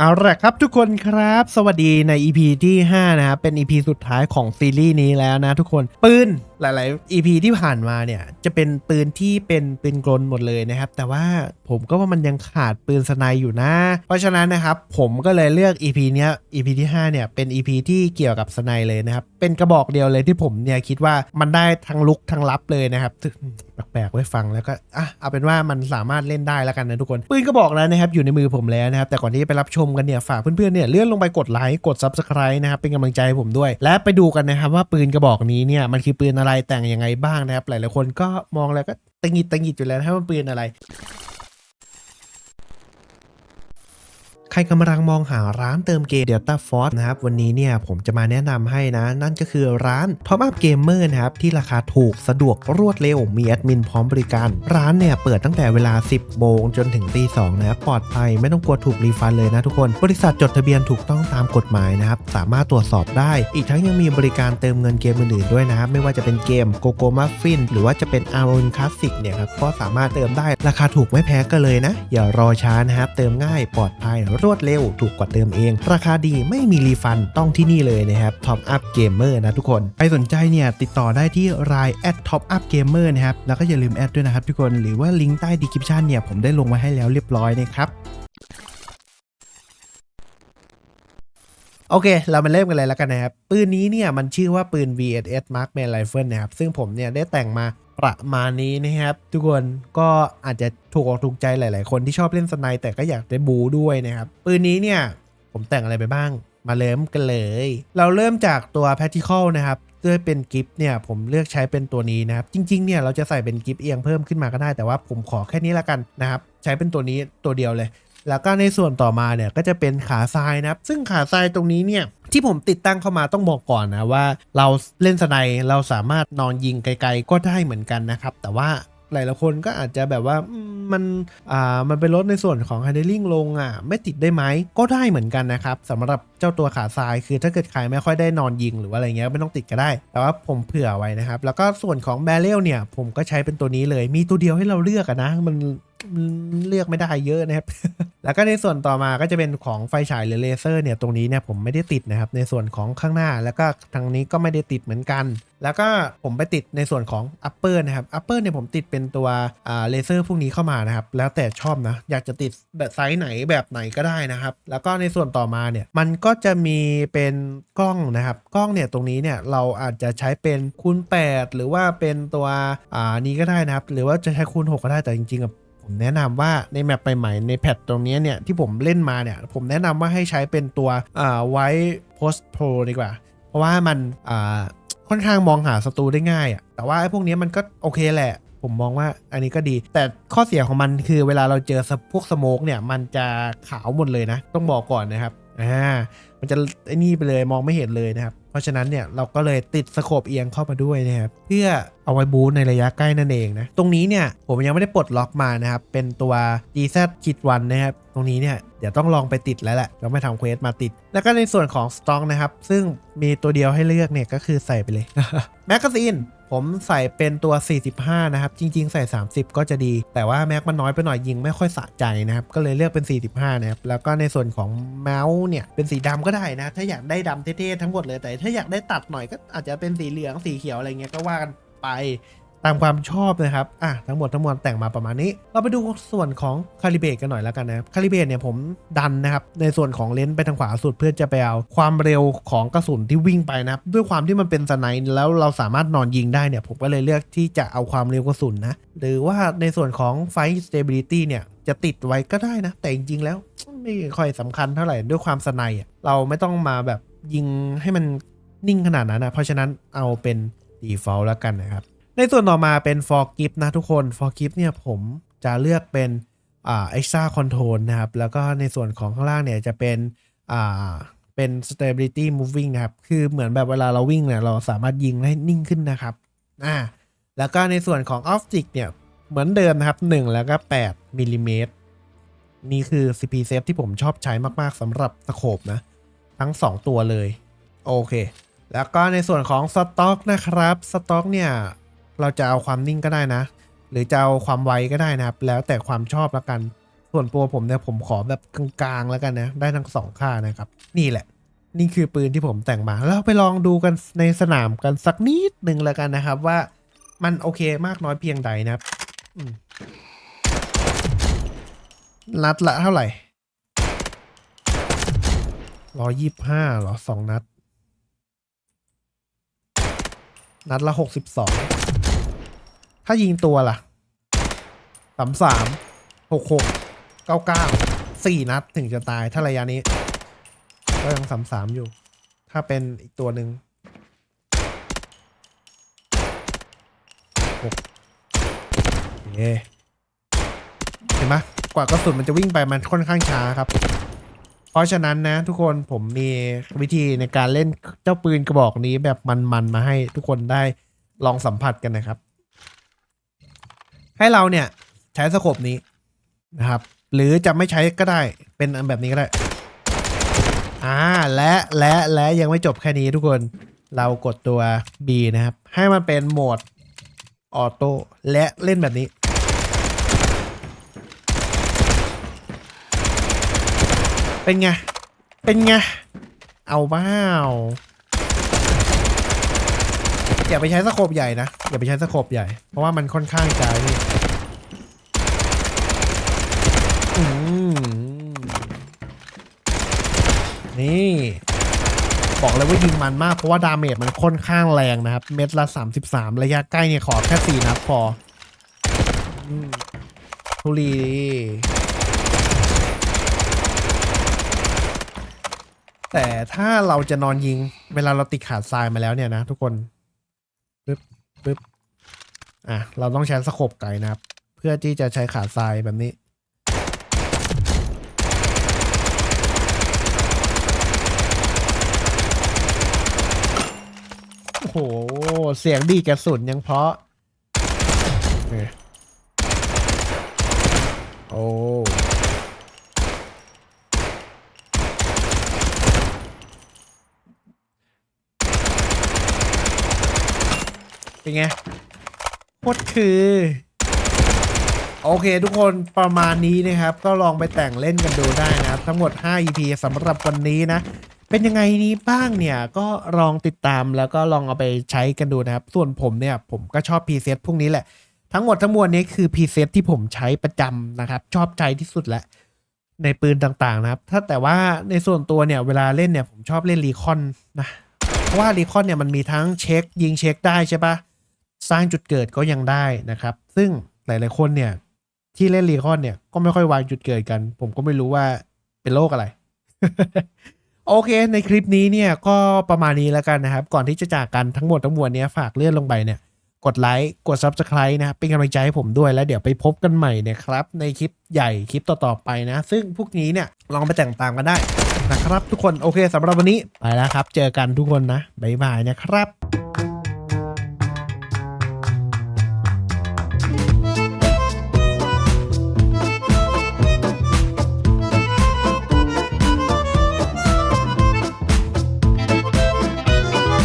เอาละครับทุกคนครับ สวัสดีใน EP ที่ 5 นะครับ เป็น EP สุดท้ายของซีรีส์นี้แล้วนะทุกคน ปืน หลาย ๆ EP ที่ผ่านมาเนี่ย จะเป็นปืนที่เป็นปืนกลหมดเลยนะครับ แต่ว่าผมก็ว่ามันยังขาดปืนสไนอยู่นะ เพราะฉะนั้นนะครับ ผมก็เลยเลือก EP เนี้ย EP ที่ 5 เนี่ย เป็น EP ที่เกี่ยวกับสไนเลยนะครับ เป็นกระบอกเดียวเลยที่ผมเนี่ยคิดว่ามันได้ทั้งลุกทั้งรับเลยนะครับแปลกๆไว้ฟังแล้วก็อะเอาเป็นว่ามันสามารถเล่นได้แล้วกันนะทุกคน ปืนกระบอกแล้วนะครับอยู่ในมือผมแล้วนะครับ แต่ก่อนที่จะไปรับชมกันเนี่ยฝากเพื่อนๆเนี่ยเลื่อนลงไปกดไลค์กด Subscribe นะครับเป็นกำลังใจให้ผมด้วย และไปดูกันนะครับว่าปืนกระบอกนี้เนี่ยมันคือปืนอะไรไรแต่งยังไงบ้างนะครับ หลายๆคนก็มองแล้วก็ตังหิดตังหิดอยู่แล้วนะครับว่าปืนอะไร ใค รกำลังมองหาร้านเติมเกม Delta Force นะครับ วันนี้เนี่ยผมจะมาแนะนำให้นะ นั่นก็คือร้าน Top Up Gamer นะครับ ที่ราคาถูกสะดวกรวดเร็ว มีแอดมินพร้อมบริการ ร้านเนี่ยเปิดตั้งแต่เวลา 10โมงจนถึงตี2นะครับปลอดภัยไม่ต้องกลัวถูกรีฟันเลยนะทุกคน บริษัทจดทะเบียนถูกต้องตามกฎหมายนะครับ สามารถตรวจสอบได้ อีกทั้งยังมีบริการเติมเงินเกมอื่นๆด้วยนะครับ ไม่ว่าจะเป็นเกม g o g o Muffin หรือว่าจะเป็น a r o n Classic เนี่ยครับก็สามารถเติมได้ราคาถูกไม่แพ้กันเลยนะ อย่ารอช้านะครับเติมง่ายปลอดภัยรวดเร็ว ถูกกว่าเติมเอง ราคาดีไม่มีรีฟันต้องที่นี่เลยนะครับ Top Up Gamer นะทุกคนใครสนใจเนี่ยติดต่อได้ที่ราย at Top Up Gamer นะครับ แล้วก็อย่าลืมแอดด้วยนะครับทุกคน หรือว่าลิงก์ใต้ดีคริปชันเนี่ยผมได้ลงไว้ให้แล้วเรียบร้อยนะครับ โอเค เรามาเริ่มกันเลยแล้วกันนะครับ ปืนนี้เนี่ยมันชื่อว่าปืน VSS Markman Rifle นะครับ ซึ่งผมเนี่ยได้แต่งมาประมาณนี้นะครับ ทุกคนก็อาจจะถูกอกถูกใจหลาย ๆ คนที่ชอบเล่นสไนแต่ก็อยากได้บูด้วยนะครับ ปืนนี้เนี่ยผมแต่งอะไรไปบ้าง มาเริ่มกันเลย เราเริ่มจากตัว p a t i c l นะครับด้วยเป็นกิฟต์เนี่ยผมเลือกใช้เป็นตัวนี้นะครับ จริง ๆ เนี่ยเราจะใส่เป็นกิฟต์เอียงเพิ่มขึ้นมาก็ได้แต่ว่าผมขอแค่นี้ละกันนะครับ ใช้เป็นตัวนี้ตัวเดียวเลย แล้วก็ในส่วนต่อมาเนี่ยก็จะเป็นขาทรายนะครับ ซึ่งขาทรายตรงนี้เนี่ยที่ผมติดตั้งเข้ามาต้องบอกก่อนนะว่า เราเล่นสไนด์เราสามารถนอนยิงไกลๆก็ได้เหมือนกันนะครับ แต่ว่าหลายๆคนก็อาจจะแบบว่ามันอ่ามันเป็นลดในส่วนของ handling ลงอะไม่ติดได้ไหมก็ได้เหมือนกันนะครับสำหรับเจ้าตัวขาทรายคือถ้าเกิดใครไม่ค่อยได้นอนยิงหรือว่าอะไรเงี้ยไม่ต้องติดก็ได้ แต่ว่าผมเผื่อไว้นะครับ แล้วก็ส่วนของแบเรลเนี่ย ผมก็ใช้เป็นตัวนี้เลยมีตัวเดียวให้เราเลือกอะนะมันเลือกไม่ได้เยอะนะครับ แล้วก็ในส่วนต่อมาก็จะเป็นของไฟฉายหรือเลเซอร์เนี่ยตรงนี้เนี่ยผมไม่ได้ติดนะครับในส่วนของข้างหน้าแล้วก็ทางนี้ก็ไม่ได้ติดเหมือนกัน แล้วก็ผมไปติดในส่วนของ upper นะครับ upper เนี่ยผมติดเป็นตัวเลเซอร์พวกนี้เข้ามานะครับแล้วแต่ชอบนะอยากจะติดแบบไซส์ไหนแบบไหนก็ได้นะครับ แล้วก็ในส่วนต่อมาเนี่ยมันก็จะมีเป็นกล้องนะครับกล้องเนี่ยตรงนี้เนี่ยเราอาจจะใช้เป็นคูณ 8 หรือว่าเป็นตัวอ่านี้ก็ได้นะครับ หรือว่าจะใช้คูณ 6 ก็ได้แต่จริงๆ ผมแนะนำว่าในแมปใหม่ๆในแพทตรงนี้เนี่ยที่ผมเล่นมาเนี่ยผมแนะนำว่าให้ใช้เป็นตัวอ่าไว้ post pro ดีกว่า เพราะว่ามันอ่าค่อนข้างมองหาศัตรูได้ง่ายอะ่ะแต่ว่าไอ้พวกนี้มันก็โอเคแหละ ผมมองว่าอันนี้ก็ดี แต่ข้อเสียของมันคือเวลาเราเจอพวกสโมกเนี่ยมันจะขาวหมดเลยนะ ต้องบอกก่อนนะครับอ่ามันจะไอ้นี่ไปเลยมองไม่เห็นเลยนะครับ เพราะฉะนั้นเนี่ยเราก็เลยติดสโคปเอียงเข้ามาด้วยนะครับ เพื่อ เอาไว้บูสในระยะใกล้นั่นเองนะ ตรงนี้เนี่ยผมยังไม่ได้ปลดล็อกมานะครับ เป็นตัว GZ คิดวันนะครับ ตรงนี้เนี่ยเดี๋ยวต้องลองไปติดแล้วแหละเราไม่ทำเควสมาติด แล้วก็ในส่วนของสต็อกนะครับ ซึ่งมีตัวเดียวให้เลือกเนี่ยก็คือใส่ไปเลยแมกกาซีนผมใส่เป็นตัว 45 นะครับ จริง ๆ ใส่ 30 ก็จะดี แต่ว่าแม็กมันน้อยไปหน่อยยิงไม่ค่อยสะใจนะครับ ก็เลยเลือกเป็น 45 นะครับ แล้วก็ในส่วนของเมาส์เนี่ย เป็นสีดำก็ได้นะ ถ้าอยากได้ดำเท่ๆทั้งหมดเลย แต่ถ้าอยากได้ตัดหน่อยก็อาจจะเป็นสีเหลือง สีเขียวอะไรเงี้ยก็ว่ากัน ไปตามความชอบนะครับ อะ ทั้งหมดทั้งมวลแต่งมาประมาณนี้ เราไปดูส่วนของคาลิเบตกันหน่อยแล้วกันนะครับ คาลิเบตเนี่ยผมดันนะครับ ในส่วนของเลนส์ไปทางขวาสุดเพื่อจะไปเอาความเร็วของกระสุนที่วิ่งไปนะครับ ด้วยความที่มันเป็นสไนด์แล้วเราสามารถนอนยิงได้เนี่ย ผมก็เลยเลือกที่จะเอาความเร็วกระสุนนะ หรือว่าในส่วนของไฟ stability เนี่ยจะติดไว้ก็ได้นะ แต่จริงๆแล้วไม่ค่อยสำคัญเท่าไหร่ด้วยความสไนด์เราไม่ต้องมาแบบยิงให้มันนิ่งขนาดนั้นนะ เพราะฉะนั้นเอาเป็น default แล้วกันนะครับ ในส่วนต่อมาเป็น for gift นะทุกคน for gift เนี่ยผมจะเลือกเป็นอ่า extra control นะครับ แล้วก็ในส่วนของข้างล่างเนี่ยจะเป็นอ่าเป็น stability moving นะครับ คือเหมือนแบบเวลาเราวิ่งเนี่ยเราสามารถยิงให้นิ่งขึ้นนะครับอ่าแล้วก็ในส่วนของ optic เนี่ยเหมือนเดิมนะครับ 1 แล้วก็8มิลลิเมตรนี่คือ CP safe ที่ผมชอบใช้มาก ๆสำหรับสโคปนะ ทั้ง 2 ตัวเลย โอเค แล้วก็ในส่วนของสต็อกนะครับสต็อกเนี่ยเราจะเอาความนิ่งก็ได้นะ หรือจะเอาความไวก็ได้นะครับ แล้วแต่ความชอบละกัน ส่วนตัวผมเนี่ยผมขอแบบกลางๆแล้วกันนะได้ทั้งสองค่านะครับ นี่แหละ นี่คือปืนที่ผมแต่งมา แล้วไปลองดูกันในสนามกันสักนิดหนึ่งแล้วกันนะครับว่ามันโอเคมากน้อยเพียงใดนะครับนัดละเท่าไหร่ร้อยี่ห้าหรอสองนัด นัดละหกสิบสองถ้ายิงตัวล่ะสามสามหกหกเก้าเก้าสี่นัดถึงจะตายถ้าระยะนี้ ก็ยังสามสามอยู่ ถ้าเป็นอีกตัวหนึ่งหกเห็นไหมกว่ากระสุนมันจะวิ่งไปมันค่อนข้างช้าครับ ราะฉะนั้นนะ ทุกคนผมมีวิธีในการเล่นเจ้าปืนกระบอกนี้แบบมันๆมาให้ทุกคนได้ลองสัมผัสกันนะครับ ให้เราเนี่ยใช้สโคปนี้นะครับ หรือจะไม่ใช้ก็ได้เป็นอันแบบนี้ก็ได้อ่าและและและยังไม่จบแค่นี้ทุกคนเรากดตัว B นะครับ ให้มันเป็นโหมดออโต้และเล่นแบบนี้ เป็นไง เป็นไง เอาบ้าอย่าไปใช้สโคปใหญ่นะ อย่าไปใช้สโคปใหญ่ เพราะว่ามันค่อนข้างจะนี่นี่ บอกเลยว่ายิงมันมาก เพราะว่าดาเมจมันค่อนข้างแรงนะครับ เม็ดละ 33 ระยะใกล้เนี่ยขอแค่ 4 นัดพออทุลี แต่ถ้าเราจะนอนยิง เวลาเราติดขาดทรายมาแล้วเนี่ยนะทุกคนปึ๊บปึ๊บอะเราต้องใช้สโคปไก่นะครับ เพื่อที่จะใช้ขาดทรายแบบนี้ โอ้โห เสียงดีกระสุนยังเพราะ เป็นไงโคตรคือ โอเคทุกคนประมาณนี้นะครับ ก็ลองไปแต่งเล่นกันดูได้นะครับ ทั้งหมด 5 EP สำหรับวันนี้นะ เป็นยังไงนี้บ้างเนี่ย ก็ลองติดตามแล้วก็ลองเอาไปใช้กันดูนะครับ ส่วนผมเนี่ย ผมก็ชอบพรีเซตพวกนี้แหละ ทั้งหมดทั้งมวลนี้คือพรีเซตที่ผมใช้ประจำนะครับ ชอบใช้ที่สุดแหละในปืนต่างๆนะครับ ถ้าแต่ว่าในส่วนตัวเนี่ยเวลาเล่นเนี่ยผมชอบเล่นรีคอนนะ เพราะว่ารีคอนเนี่ยมันมีทั้งเช็คยิงเช็คได้ใช่ปะ สร้างจุดเกิดก็ยังได้นะครับ ซึ่งหลาย ๆ คนเนี่ยที่เล่นรีคอนเนี่ยก็ไม่ค่อยวางจุดเกิดกัน ผมก็ไม่รู้ว่าเป็นโรคอะไร โอเค ในคลิปนี้เนี่ยก็ประมาณนี้แล้วกันนะครับ ก่อนที่จะจากกันทั้งหมดทั้งมวลเนี้ยฝากเลื่อนลงไปเนี่ย กดไลค์กด Subscribe นะครับ เป็นกำลังใจให้ผมด้วยแล้วเดี๋ยวไปพบกันใหม่นะครับ ในคลิปใหญ่คลิปต่อ ๆ ไปนะ ซึ่งพวกนี้เนี่ยลองไปแต่งตามกันได้นะครับ ทุกคนโอเคสำหรับวันนี้ไปแล้วครับ เจอกันทุกคนนะบ๊ายบายนะครับ